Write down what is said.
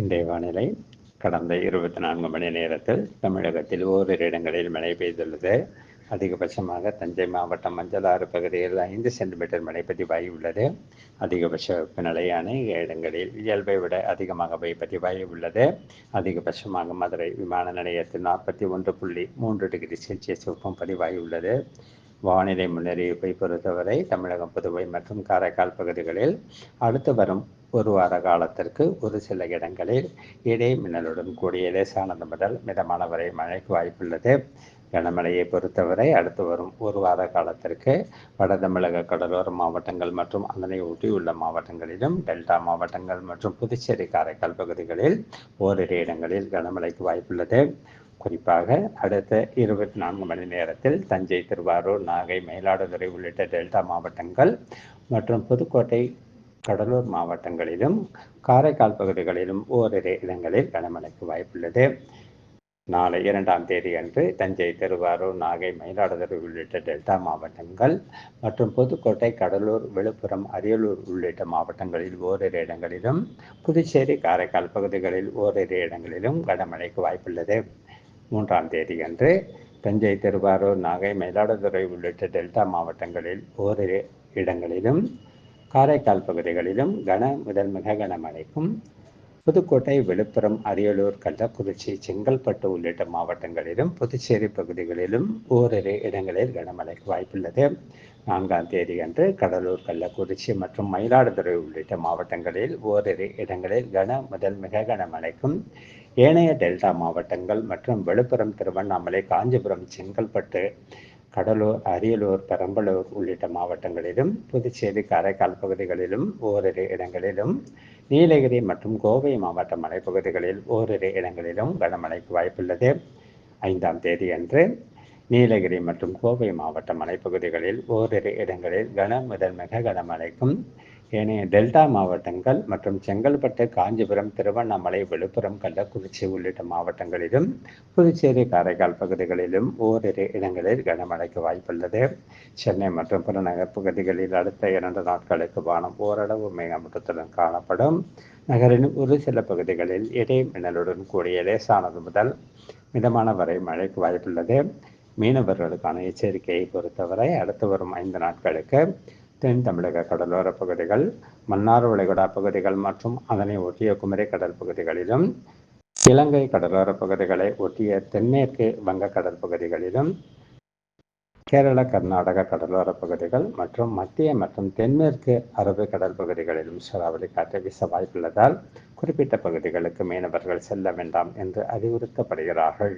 இன்றைய வானிலை கடந்த இருபத்தி நான்கு மணி நேரத்தில் தமிழகத்தில் ஓரிரு இடங்களில் மழை பெய்துள்ளது. அதிகபட்சமாக தஞ்சை மாவட்டம் மஞ்சளாறு பகுதியில் ஐந்து சென்டிமீட்டர் மழை பதிவாகி உள்ளது. அதிகபட்ச வெப்பநிலையான இடங்களில் இயல்பை விட அதிகமாக பதிவாகி உள்ளது. அதிகபட்சமாக மதுரை விமான நிலையத்தில் நாற்பத்தி ஒன்று புள்ளி மூன்று டிகிரி செல்சியஸ் வெப்பம் பதிவாகி உள்ளது. வானிலை முன்னறிவிப்பை பொறுத்தவரை தமிழகம் புதுவை மற்றும் காரைக்கால் பகுதிகளில் அடுத்து வரும் ஒரு வார காலத்திற்கு ஒரு சில இடங்களில் இடை மின்னலுடன் கூடிய லேசானது முதல் மிதமான வரை மழைக்கு வாய்ப்புள்ளது. கனமழையை பொறுத்தவரை அடுத்து வரும் ஒரு வார காலத்திற்கு வட தமிழக கடலோர மாவட்டங்கள் மற்றும் அதனை ஒட்டியுள்ள மாவட்டங்களிலும் டெல்டா மாவட்டங்கள் மற்றும் புதுச்சேரி காரைக்கால் பகுதிகளில் ஓரிரு இடங்களில் கனமழைக்கு வாய்ப்புள்ளது. குறிப்பாக அடுத்த இருபத்தி நான்கு மணி நேரத்தில் தஞ்சை திருவாரூர் நாகை மயிலாடுதுறை உள்ளிட்ட டெல்டா மாவட்டங்கள் மற்றும் புதுக்கோட்டை கடலூர் மாவட்டங்களிலும் காரைக்கால் பகுதிகளிலும் ஓரிரு இடங்களில் கனமழைக்கு வாய்ப்புள்ளது. நாளை இரண்டாம் தேதி அன்று தஞ்சை திருவாரூர் நாகை மயிலாடுதுறை உள்ளிட்ட டெல்டா மாவட்டங்கள் மற்றும் புதுக்கோட்டை கடலூர் விழுப்புரம் அரியலூர் உள்ளிட்ட மாவட்டங்களில் ஓரிரு இடங்களிலும் புதுச்சேரி காரைக்கால் பகுதிகளில் ஓரிரு இடங்களிலும் கனமழைக்கு வாய்ப்புள்ளது. மூன்றாம் தேதி அன்று தஞ்சை திருவாரூர் நாகை மயிலாடுதுறை உள்ளிட்ட டெல்டா மாவட்டங்களில் ஓரிரு இடங்களிலும் காரைக்கால் பகுதிகளிலும் கன முதல் மிக கனமழைக்கும் புதுக்கோட்டை விழுப்புரம் அரியலூர் கள்ளக்குறிச்சி செங்கல்பட்டு உள்ளிட்ட மாவட்டங்களிலும் புதுச்சேரி பகுதிகளிலும் ஓரிரு இடங்களில் கனமழைக்கு வாய்ப்புள்ளது. நான்காம் தேதி அன்று கடலூர் கள்ளக்குறிச்சி மற்றும் மயிலாடுதுறை உள்ளிட்ட மாவட்டங்களில் ஓரிரு இடங்களில் கன முதல் மிக கனமழைக்கும் ஏனைய டெல்டா மாவட்டங்கள் மற்றும் விழுப்புரம் திருவண்ணாமலை காஞ்சிபுரம் செங்கல்பட்டு கடலூர் அரியலூர் பெரம்பலூர் உள்ளிட்ட மாவட்டங்களிலும் புதுச்சேரி காரைக்கால் பகுதிகளிலும் ஓரிரு இடங்களிலும் நீலகிரி மற்றும் கோவை மாவட்ட மலைப்பகுதிகளில் ஓரிரு இடங்களிலும் கனமழைக்கு வாய்ப்புள்ளது. ஐந்தாம் தேதி அன்று நீலகிரி மற்றும் கோவை மாவட்ட மலைப்பகுதிகளில் ஓரிரு இடங்களில் கன முதல் மிக கனமழைக்கும். ஏனைய டெல்டா மாவட்டங்கள் மற்றும் செங்கல்பட்டு காஞ்சிபுரம் திருவண்ணாமலை விழுப்புரம் கள்ளக்குறிச்சி உள்ளிட்ட மாவட்டங்களிலும் புதுச்சேரி காரைக்கால் பகுதிகளிலும் ஓரிரு இடங்களில் கனமழைக்கு வாய்ப்புள்ளது. சென்னை மற்றும் புறநகர் பகுதிகளில் அடுத்த இரண்டு நாட்களுக்கு வானம் ஓரளவு மேகமூட்டத்துடன் காணப்படும். நகரின் ஒரு சில பகுதிகளில் இடை மின்னலுடன் கூடிய லேசானது முதல் மிதமான வரை மழைக்கு வாய்ப்புள்ளது. மீனவர்களுக்கான எச்சரிக்கையை பொறுத்தவரை அடுத்து வரும் ஐந்து நாட்களுக்கு தென் தமிழக கடலோர பகுதிகள் மன்னார் வளைகுடா பகுதிகள் மற்றும் அதனை ஒட்டிய குமரி கடல் பகுதிகளிலும் இலங்கை கடலோர பகுதிகளை ஒட்டிய தென்மேற்கு வங்கக்கடல் பகுதிகளிலும் கேரள கர்நாடக கடலோர பகுதிகள் மற்றும் மத்திய மற்றும் தென்மேற்கு அரபு கடல் பகுதிகளிலும் சூறாவளி காற்று வீச வாய்ப்புள்ளதால் குறிப்பிட்ட பகுதிகளுக்கு மீனவர்கள் செல்ல வேண்டாம் என்று அறிவுறுத்தப்படுகிறார்கள்.